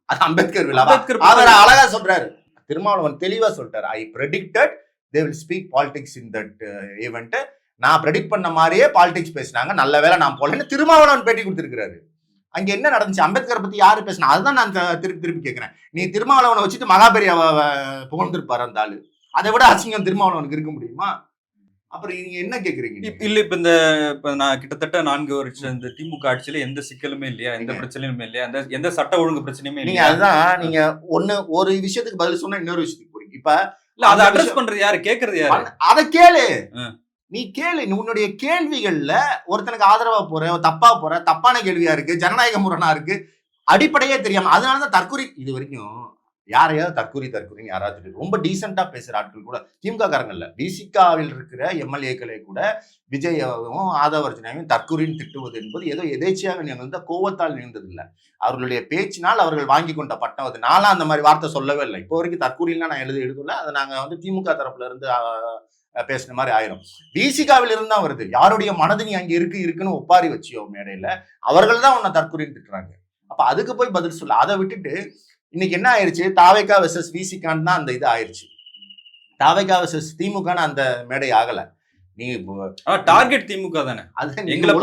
அது அம்பேத்கர் விழாவா? அம்பேத்கர் அவர் அழகா சொல்றாரு. திருமாவளவன் தெளிவா சொல்லிட்டாரு. I predicted they will speak politics in that event நான் ப்ரெடிக்ட் பண்ண மாதிரியே பாலிடிக்ஸ் பேசினாங்க. நல்ல வேளை நான் போலன்னு திருமாவளவன் பேட்டி கொடுத்திருக்காரு அங்க என்ன நடந்துச்சு? அம்பேத்கர் பத்தி யாரு பேசினா? அதுதான் நான் திருப்பி திருப்பி கேட்கிறேன் நீ திருமாவளவனை வச்சுட்டு மகாபெரியாவை புகழ்ந்திருப்பாரு அந்த ஆளு. அதை விட அசிங்கம் திருமாவளவனுக்கு இருக்க முடியுமா? அப்புறம் நீங்க என்ன கேக்குறீங்க இல்ல இப்ப இந்த இப்ப நான் கிட்டத்தட்ட நான்கு வருஷம் இந்த திமுக ஆட்சியில எந்த சிக்கலுமே இல்லையா? எந்த பிரச்சனையுமே இல்லையா? எந்த எந்த சட்ட ஒழுங்கு பிரச்சனையுமே இல்லையா? அதுதான் நீங்க ஒண்ணு ஒரு விஷயத்துக்கு பதில் சொன்னா இன்னொரு விஷயத்துக்கு போறீங்க. இப்ப இல்ல அதை அட்ரஸ் பண்றது யாரு? கேக்குறது யாரு? அத கேளு. நீ கேளு. நீ உன்னுடைய கேள்விகள்ல ஒருத்தனுக்கு ஆதரவா போற தப்பா போற தப்பான கேள்வியா இருக்கு ஜனநாயக முரணா இருக்கு அடிப்படையே தெரியாம அதனாலதான் தற்கொலை இது வரைக்கும் யாரையாவது தற்கொலை தற்கொலைன்னு யாராவது சொல்லி- ரொம்ப டீசெண்டா பேசுற ஆட்கள் கூட திமுக காரங்கள்ல விசிகாவில் இருக்கிற எம்எல்ஏக்களை கூட விஜயவும் ஆதவர்ஜனையும் தற்கொலைன்னு திட்டுவது என்பது ஏதோ எதேச்சியாக நிகழ்ந்த கோவத்தால் நிகழ்ந்ததில்லை அவர்களுடைய பேச்சினால் அவர்கள் வாங்கி கொண்ட பட்டம் அது. நானும் அந்த மாதிரி வார்த்தை சொல்லவே இல்லை. இப்போ வரைக்கும் தற்கூரிலாம் நான் எழுதி எழுதல அதை நாங்க வந்து திமுக தரப்புல இருந்து பேசின மாதிரி ஆயிரும். பிசிகாவில் இருந்தா தான் வருது. யாருடைய மனது நீ அங்க இருக்கு இருக்குன்னு ஒப்பாரி வச்சியோ மேடையில அவர்கள் தான் உன்னை தற்கூரின்னு திட்டுறாங்க. அப்ப அதுக்கு போய் பதில் சொல்ல. அதை விட்டுட்டு இன்னைக்கு என்ன ஆயிருச்சு? தாவேகா வெர்சஸ் விசிகான் தான் அந்த இது ஆயிருச்சு. தாவேகா வெர்சஸ் திமுகன்னு அந்த மேடை ஆகல. நீ டார்கெட் திமுக தானே. எங்களை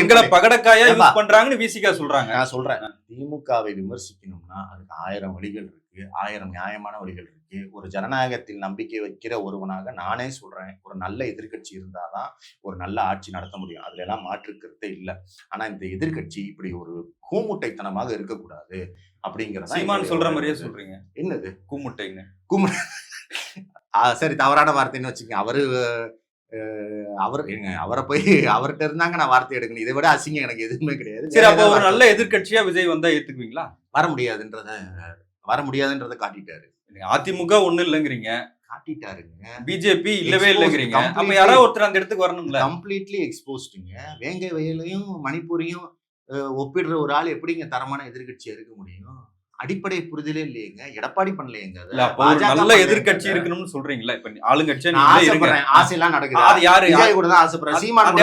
எங்களை. பகடக்காயா. யூஸ் பண்றாங்கன்னு விசிகா சொல்றாங்க. நான் சொல்றேன். திமுகவை விமர்சிக்கணும்னா அதுக்கு ஆயிரம் வழிகள் இருக்கு. ஆயிரம் நியாயமான வழிகள் இருக்கு. ஒரு ஜனநாயகத்தில் நம்பிக்கை வைக்கிற ஒருவனாக நானே சொல்றேன். ஒரு நல்ல எதிர்க்கட்சி இருந்தாதான் ஒரு நல்ல ஆட்சி நடத்த முடியும். அதுல எல்லாம் மாற்று கருத்தே இல்லை. ஆனா இந்த எதிர்க்கட்சி இப்படி ஒரு கூமுட்டைத்தனமாக இருக்கக்கூடாது அப்படிங்கறத சீமான் சொல்ற மாதிரியே சொல்றீங்க. என்னது? கூமுட்டைங்க ஆ, சரி தவறான வார்த்தைன்னு வச்சுக்கோங்க. அவரு அவர் அவரை போய் அவர்கிட்ட இருந்தாங்க நான் வார்த்தை எடுக்கணும். இதை விட அசிங்கம் எனக்கு எதுவுமே கிடையாது. சரி அப்ப ஒரு நல்ல எதிர்க்கட்சியா விஜய் வந்தா ஏத்துக்குவீங்களா? வர முடியாதுன்றத வர முடியாதுன்றத காட்டிட்டாரு. அதிமுக ஒண்ணு இல்லைங்கிறீங்க. காட்டிட்டாருங்க. பிஜேபி இல்லவே இல்லைங்கிறீங்க. அப்ப யாராவது ஒருத்தர் அந்த இடத்துக்கு வரணும்ல. கம்ப்ளீட்லி எக்ஸ்போஸ்டுங்க வேங்கை வயலையும் மணிப்பூரையும் ஒப்பிடுற ஒரு ஆள் எப்படிங்க தரமான எதிர்க்கட்சியா இருக்க முடியும்? அடிப்படை புரிதலே இல்லையேங்க. எடப்பாடி பண்ணலையேங்க நல்ல அதை. இருக்கணும்னு சொல்றீங்களா? இப்ப ஆளுங்கட்சியா ஆசைப்படுறேன். ஆசையெல்லாம் நடக்குது. அது யாரு? விஜய் கூட தான் ஆசைப்படுறேன். சீமான்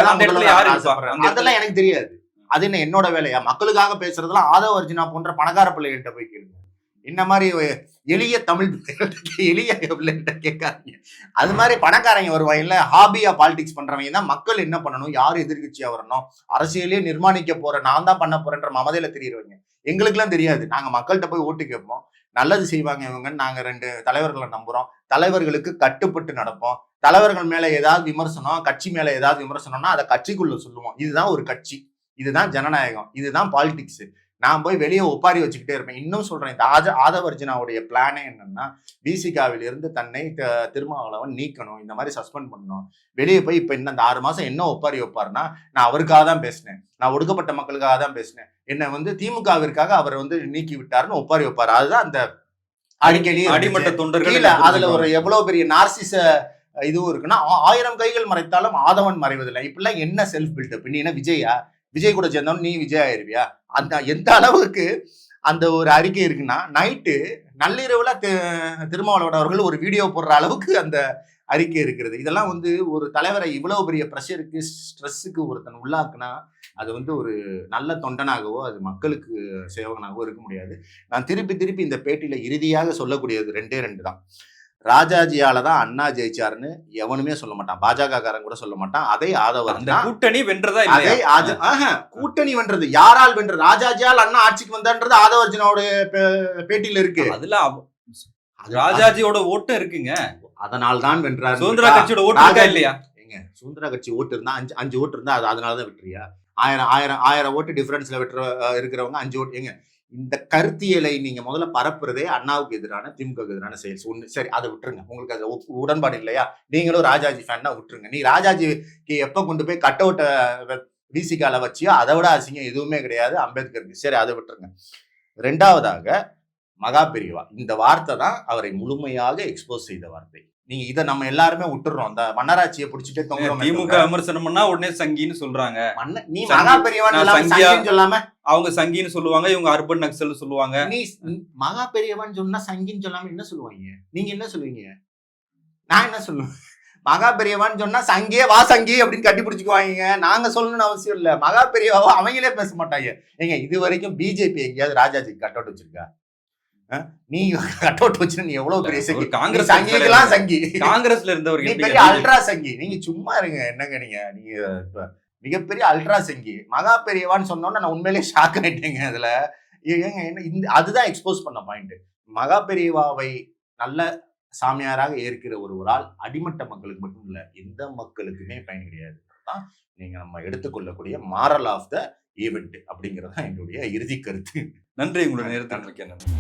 யாரு? ஆசைப்படுறேன். அதெல்லாம் எனக்கு தெரியாது. அது என்ன என்னோட வேலையா? மக்களுக்காக பேசுறதெல்லாம் ஆதவ அர்ஜுனா போன்ற பணக்கார பிள்ளைகள்கிட்ட போய் கேளுங்க. இந்த மாதிரி எளிய தமிழ் எளிய கேட்காதீங்க. அது மாதிரி பணக்காரங்க வருவாயில்ல ஹாபியா பாலிடிக்ஸ் பண்றவங்க. தான் மக்கள் என்ன பண்ணணும்? யார் எதிர்கட்சியா வரணும்? அரசியலே நிர்மாணிக்க போற நான் தான் பண்ண போறேன்ற மமதையில தெரியுறவங்க. எங்களுக்குலாம் தெரியாது. நாங்க மக்கள்கிட்ட போய் ஓட்டு கேட்போம். நல்லது செய்வாங்க இவங்கன்னு நாங்க ரெண்டு தலைவர்களை நம்புறோம். தலைவர்களுக்கு கட்டுப்பட்டு நடப்போம். தலைவர்கள் மேல ஏதாவது விமர்சனம் கட்சி மேல ஏதாவது விமர்சனம்னா அதை கட்சிக்குள்ள சொல்லுவோம். இதுதான் ஒரு கட்சி. இதுதான் ஜனநாயகம். இதுதான் பாலிடிக்ஸ் நான் போய் வெளியே ஒப்பாரி வச்சுக்கிட்டே இருப்பேன். இன்னும் சொல்றேன் இந்த ஆஜ ஆதவர்ஜுனாவுடைய பிளானே என்னன்னா பிசிகாவில் இருந்து தன்னை த- திருமாவளவன் நீக்கணும். இந்த மாதிரி சஸ்பெண்ட் பண்ணணும். வெளியே போய் இப்ப இன்னும் அந்த ஆறு மாசம் என்ன ஒப்பாரி வைப்பாருன்னா நான் அவருக்காக தான் பேசினேன். நான் ஒடுக்கப்பட்ட மக்களுக்காக தான் பேசினேன். என்னை வந்து திமுகவிற்காக அவர் வந்து நீக்கி விட்டாருன்னு ஒப்பாரி வைப்பாரு. அதுதான் அந்த அறிக்கையிலேயே அடிமட்ட. தொண்டர்கள் கீழே அதுல ஒரு எவ்வளவு பெரிய நார்சிச இதுவும் இருக்குன்னா ஆயிரம் கைகள் மறைத்தாலும் ஆதவன் மறைவதில்லை. இப்படிலாம் என்ன செல்ஃப் பில்டப் நீ என்ன விஜயா? விஜய் கூட சேர்ந்தவன் நீ விஜய் ஆயிருவியா? அந்த எந்த அளவுக்கு அந்த ஒரு அறிக்கை இருக்குன்னா நைட்டு நள்ளிரவுல திருமாவளவன் அவர்கள் ஒரு வீடியோ போடுற அளவுக்கு அந்த அறிக்கை இருக்கிறது. இதெல்லாம் வந்து ஒரு தலைவரை இவ்வளவு பெரிய ப்ரெஷருக்கு ஸ்ட்ரெஸ்ஸுக்கு ஒருத்தன் உள்ளாக்குனா அது வந்து ஒரு நல்ல தொண்டனாகவோ அது மக்களுக்கு சேவகனாகவோ இருக்க முடியாது. நான் திருப்பி திருப்பி இந்த பேட்டியில இறுதியாக சொல்லக்கூடியது ரெண்டே ரெண்டு தான். ராஜாஜியால தான் அண்ணா ஜெயிச்சாருன்னு எவனுமே சொல்ல மாட்டான். பாஜக காரன் கூட சொல்ல மாட்டான். அதை ஆதவர் கூட்டணி வென்றதா அதை கூட்டணி வென்றது. யாரால் வென்றது ராஜாஜியால் அண்ணா ஆட்சிக்கு வந்தான்றது ஆதவர்ஜுனோட பேட்டியில இருக்கு. அதுல ராஜாஜியோட ஓட்டம் இருக்குங்க. அதனால் தான் வென்றார். சுதந்திர கட்சியோட ஓட்டு இல்லையா? ஏங்க சுதந்திர கட்சி ஓட்டு இருந்தா அஞ்சு அஞ்சு ஓட்டு இருந்தா அது அதனால தான் வெற்றியா? ஆயிரம் ஆயிரம் ஆயிரம் ஓட்டு டிஃபரன்ஸ்ல அஹ், இருக்கிறவங்க அஞ்சு ஓட்டு ஏங்க இந்த கருத்தியலை நீங்க முதல்ல பரப்புறதே அண்ணாவுக்கு எதிரான திமுகவுக்கு எதிரான செயல்ஸ் ஒண்ணு சரி அதை விட்டுருங்க. உங்களுக்கு அது உடன்பாடு இல்லையா? நீங்களும் ராஜாஜி ஃபேன்னா விட்டுருங்க. நீ ராஜாஜிக்கு எப்ப கொண்டு போய் கட் அவுட்டை விசிகால வச்சியோ அதை விட அசிங்கம் எதுவுமே கிடையாது. அம்பேத்கருக்கு. சரி அதை விட்டுருங்க. ரெண்டாவதாக மகா பெரியவா. இந்த வார்த்தை தான் அவரை முழுமையாக எக்ஸ்போஸ் செய்த வார்த்தை. நீங்க இதை நம்ம எல்லாருமே விட்டுறோம் அந்த மன்னராட்சியை பிடிச்சிட்டே தொங்குறோமே திமுக விமர்சனம் பண்ணா உடனே சங்கின்னு சொல்றாங்க. நீ மகா பெரியவான்னு நான் சொல்லாம? அவங்க சங்கின்னு சொல்லுவாங்க இவங்க அர்பன் நக்சல் சொல்லுவாங்க. நீ மகா பெரியவன் சொன்னா சங்கின்னு சொல்லாம என்ன சொல்லுவாங்க? நீங்க என்ன சொல்லுவீங்க? நான் என்ன சொல்லுவேன்? மகா பெரியவான்னு சொன்னா சங்கே வா சங்கி அப்படின்னு கட்டி பிடிச்சுக்குவாங்க நாங்க சொல்லணும்னு அவசியம் இல்ல. மகா பெரியவாவோ அவங்களே பேச மாட்டாங்க. ஏங்க இது வரைக்கும் பிஜேபி எங்கேயாவது ராஜாஜி கட் அவுட் வச்சிருக்கா? நீ கட் அவுட் வச்சு நீ எவ்வளவு பெரிய சங்கி. காங்கிரஸ் நீ சங்கிக்கெல்லாம் சங்கி. காங்கிரஸ்ல இருந்தவர் நீ பெரிய அல்ட்ரா சங்கி. நீங்க சும்மா இருங்க என்னங்க நீங்க? நீங்க மிகப்பெரிய அல்ட்ரா சங்கி. மகா பெரியவான்னு சொன்னோன்னா நான் உண்மையிலேயே ஷாக் ஆயிட்டேங்க அதுல. ஏங்க என்ன இந்த அதுதான் எக்ஸ்போஸ் பண்ண பாயிண்ட் மகா பெரியவாவை நல்ல சாமியாராக ஏற்கிற ஒருவரால் அடிமட்ட மக்களுக்கு மட்டும் இல்ல எந்த மக்களுக்குமே பயன் கிடையாது. தான் நீங்க நம்ம எடுத்துக்கொள்ளக்கூடிய மாரல் ஆஃப் த ஈவெண்ட் அப்படிங்கிறது தான் என்னுடைய இறுதி கருத்து. நன்றி உங்களுடைய மிக்க நன்றி.